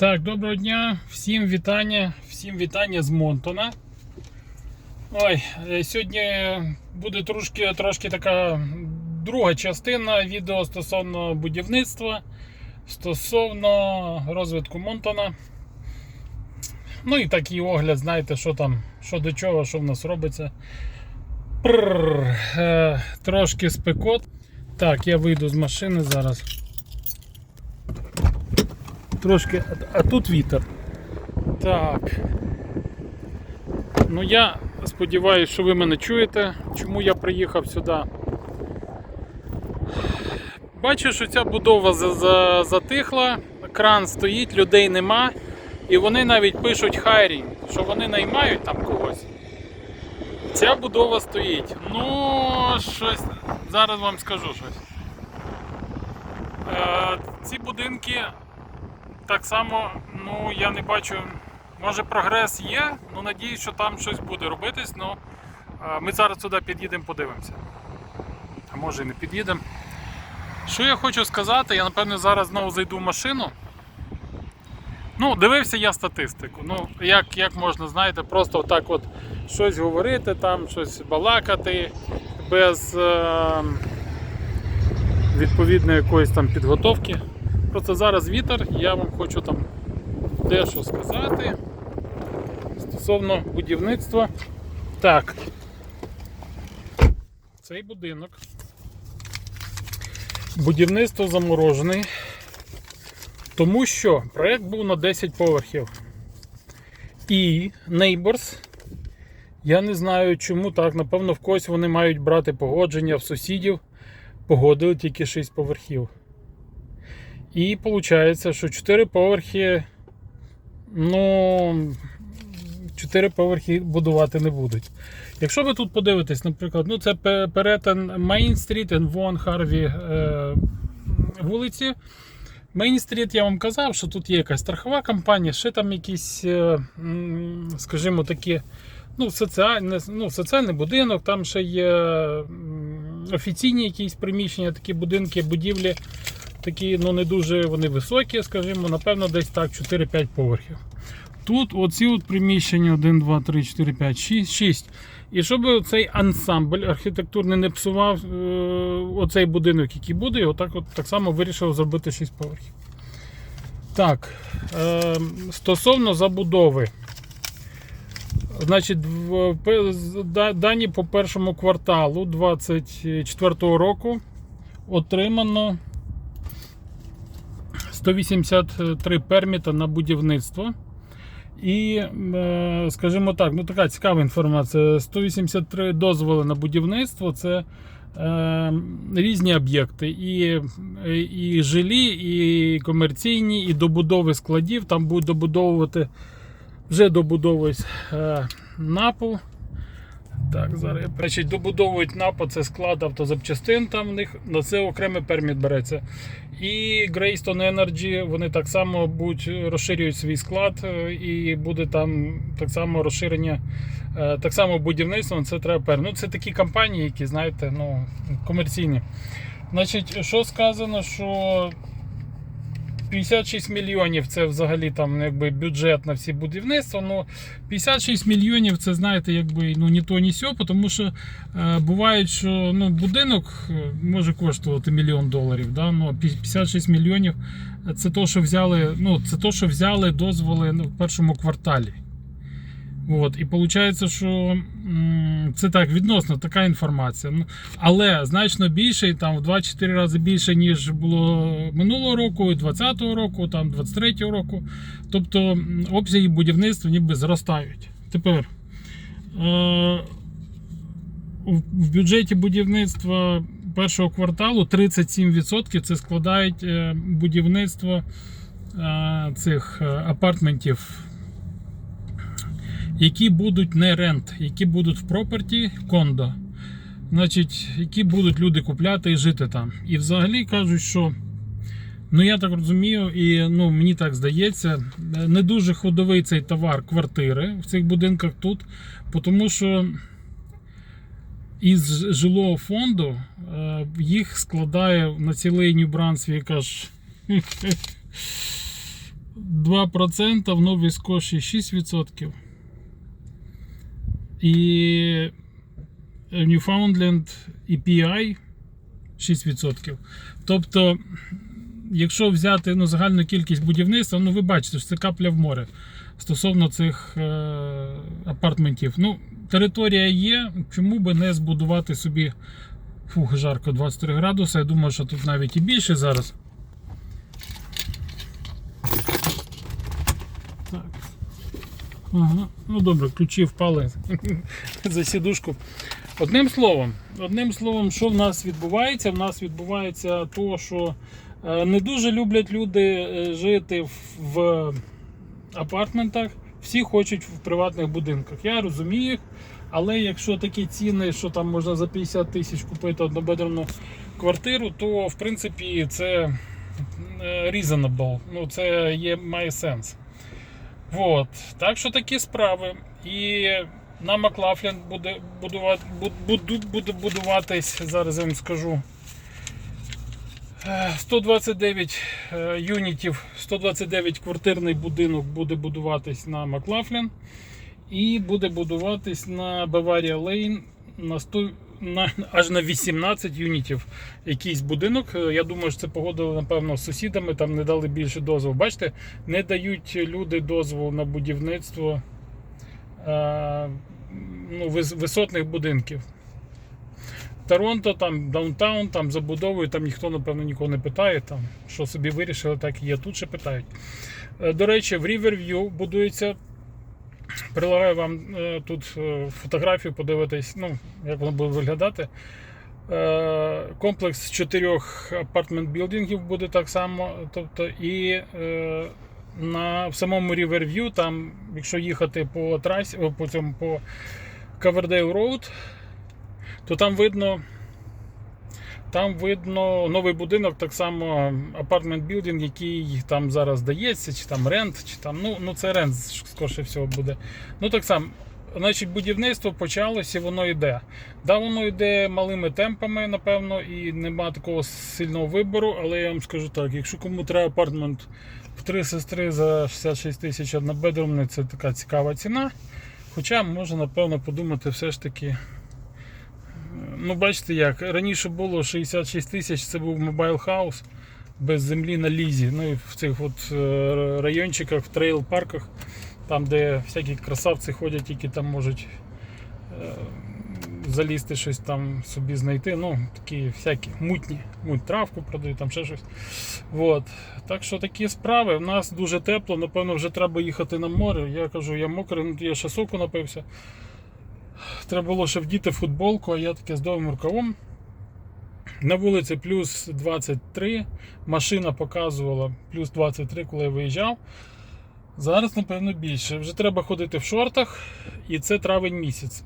Так, доброго дня, всім вітання, всім вітання з Монтона. Ой, е, сьогодні буде трошки, трошки така друга частина відео стосовно будівництва, стосовно розвитку Монтона. Ну і такий огляд, знаєте, що там, що до чого, що в нас робиться. Прррр, е, трошки спекот. Так, я вийду з машини зараз. Трошки, а, тут вітер. Так. Ну я сподіваюся, що ви мене чуєте, чому я приїхав сюди. Бачу, що ця будова за- за- затихла, кран стоїть, людей нема. І вони навіть пишуть хайрінг, що вони наймають там когось. Ця будова стоїть. Ну, щось. Зараз вам скажу щось. Е, ці будинки так само, ну я не бачу. Може прогрес є, ну надіюсь, що там щось буде робитись. Ну, е, ми зараз сюди під'їдемо, подивимося. А може і не під'їдемо. Що я хочу сказати, я напевно зараз знову зайду в машину. Ну, дивився я статистику. Ну, як, як можна, знаєте, просто отак от щось говорити, там, щось балакати без е, відповідної якоїсь там підготовки. Просто зараз вітер, я вам хочу там дещо сказати стосовно будівництва. Так. Цей будинок. Будівництво заморожений. Тому що проєкт був на 10 поверхів. І Neighbors, я не знаю чому так, напевно, в когось вони мають брати погодження в сусідів, погодили тільки 6 поверхів. І виходить, що 4 поверхи, ну, 4 поверхи будувати не будуть. Якщо ви тут подивитесь, наприклад, ну це перетин Main Street і Вон Харві е, вулиці. Main Street я вам казав, що тут є якась страхова компанія, ще там якісь, е, скажімо такі, ну, соціальне, ну, соціальний будинок, там ще є офіційні якісь приміщення, такі будинки, будівлі, такі ну, не дуже вони високі, скажімо, напевно, десь так 4-5 поверхів. Тут оці от приміщення 1, 2, 3, 4, 5, 6, 6. І щоб цей ансамбль архітектурний не псував е, оцей будинок, який буде, його так, от, так само вирішив зробити 6 поверхів. Так, е, стосовно забудови. Значить, дані по першому кварталу 2024 року отримано 183 перміта на будівництво. І, е, скажімо так, ну така цікава інформація. 183 дозволи на будівництво це е, різні об'єкти. І, і жилі, і комерційні, і добудови складів. Там будуть добудовувати, вже добудовують е, напу. Так, зараз. Значить, добудовують напа, це склад автозапчастин, там в них на це окремий перміт береться. І Greystone Energy вони так само будуть розширюють свій склад, е, і буде там так само розширення, е, так само будівництво. Це треба пер. Ну, це такі компанії, які, знаєте, ну, комерційні. Значить, що сказано, що 56 мільйонів це взагалі там якби бюджет на всі будівництва. Ну 56 мільйонів це знаєте, якби ну ні то, ні сьо, тому що е, буває, що ну, будинок е, може коштувати мільйон доларів. Да? Ну, 56 мільйонів це то, що взяли, ну, це то, що взяли дозволи ну, в першому кварталі. От, і виходить, що це так відносно така інформація. Ну, але значно більше, там в 2-4 рази більше, ніж було минулого року, і 20-го року, там 23-го року. Тобто обсяги будівництва ніби зростають. Тепер е, в бюджеті будівництва першого кварталу 37% це складають е, будівництво е, цих апартментів які будуть не рент, які будуть в проперті кондо. Значить, які будуть люди купляти і жити там. І взагалі кажуть, що ну я так розумію, і ну, мені так здається, не дуже ходовий цей товар квартири в цих будинках тут, тому що із жилого фонду е, їх складає на цілий Нью-Брансвік аж 2% в Новій Скоші 6%. І Newfoundland EPI 6%. Тобто, якщо взяти ну, загальну кількість будівництва, ну ви бачите, що це капля в море стосовно цих е, апартментів. Ну, територія є, чому би не збудувати собі. Фух, жарко 23 градуси. Я думаю, що тут навіть і більше зараз. Так. Ну добре, ключі впали за сідушку. Одним словом, одним словом, що в нас відбувається? В нас відбувається то, що е, не дуже люблять люди е, жити в- апартментах. Всі хочуть в приватних будинках. Я розумію їх. Але якщо такі ціни, що там можна за 50 тисяч купити однобедерну квартиру, то в принципі це е, reasonable. Ну, це є, має сенс. Вот. Так що такі справи. І на Маклафлін буде будувати, буду, буде будуватись, зараз я вам скажу. е, 129 е, юнітів, 129 квартирний будинок буде будуватись на Маклафлін. І буде будуватись на Баварія Лейн на 100, на, аж на 18 юнітів якийсь будинок. Е, Я думаю, що це погодили, напевно, з сусідами, там не дали більше дозволу. Бачите, не дають люди дозволу на будівництво е, ну, висотних будинків. Торонто, там даунтаун, там забудовою, там ніхто, напевно, нікого не питає. Там, що собі вирішили, так і є. Тут ще питають. Е, До речі, в Riverview будується Прилагаю вам е, тут е, фотографію, подивитись, ну, як воно буде виглядати. Е, комплекс чотирьох апартмент-білдингів буде так само. Тобто, і на, в самому Riverview, там, якщо їхати по трасі, по цьому по Coverdale Road, то там видно. Там видно новий будинок, так само апартмент білдинг, який там зараз здається, чи там рент, чи там, ну, ну це рент, скоріше всього буде. Ну так само, значить, будівництво почалося і воно йде. Да, воно йде малими темпами, напевно, і нема такого сильного вибору, але я вам скажу так: якщо кому треба апартмент в три сестри за 66 тисяч однобедрумний, це така цікава ціна. Хоча можна, напевно, подумати все ж таки. Ну, бачите як, раніше було 66 тисяч, це був мобайл хаус без землі на лізі. Ну і в цих от е, райончиках, в трейл-парках, там, де всякі красавці ходять, які там можуть е, залізти щось там собі знайти. Ну, такі всякі мутні, муть травку продають, там ще щось. Вот. Так що такі справи. У нас дуже тепло, напевно, вже треба їхати на море. Я кажу, я мокрий, ну, я ще соку напився. Треба було ще вдіти футболку, а я таке з довгим рукавом. На вулиці плюс 23, машина показувала плюс 23, коли я виїжджав. Зараз, напевно, більше. Вже треба ходити в шортах, і це травень місяць.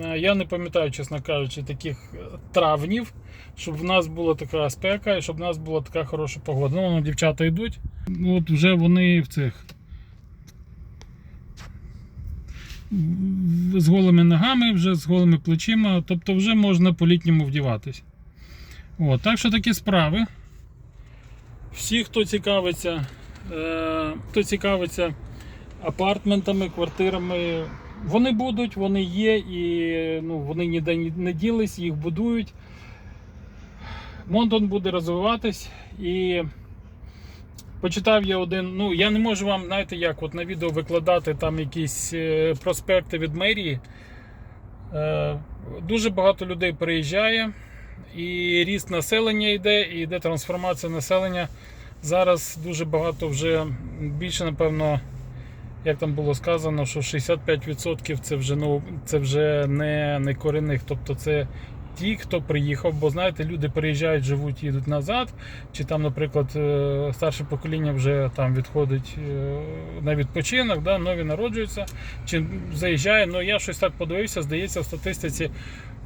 Е, Я не пам'ятаю, чесно кажучи, таких е, травнів, щоб в нас була така спека і щоб в нас була така хороша погода. Ну, дівчата йдуть. Ну, От вже вони в цих з голими ногами, вже з голими плечима, тобто вже можна по-літньому вдіватись. От, так що такі справи. Всі, хто цікавиться, е, хто цікавиться апартментами, квартирами, вони будуть, вони є і ну, вони ніде не ділись, їх будують. Монтон буде розвиватись і Почитав я один. Ну я не можу вам, знаєте, як от на відео викладати там якісь е, проспекти від мерії. Е, дуже багато людей переїжджає, і ріст населення йде, і йде трансформація населення. Зараз дуже багато вже більше, напевно, як там було сказано, що 65% це вже ну, це вже не, не корінних. Тобто це ті, хто приїхав, бо знаєте, люди приїжджають, живуть, їдуть назад, чи там, наприклад, е, старше покоління вже там відходить е, на відпочинок, да, нові народжуються, чи заїжджає. Ну я щось так подивився, здається, в статистиці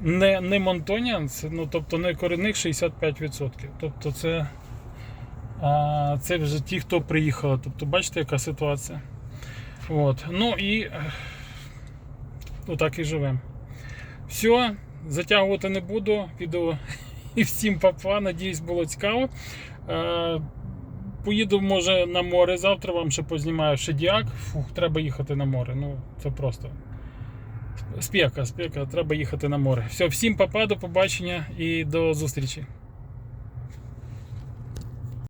не, не Монтоніанс, ну тобто не корінних 65%. Тобто це, а, це вже ті, хто приїхали. Тобто, бачите, яка ситуація. От. Ну і отак і живемо. Все, затягувати не буду. Відео і всім папа. Надіюсь, було цікаво. Е, Поїду, може, на море завтра, вам ще познімаю шедіак. Фух, треба їхати на море. Ну, це просто. Спека, спека, треба їхати на море. Все, всім папа, до побачення і до зустрічі.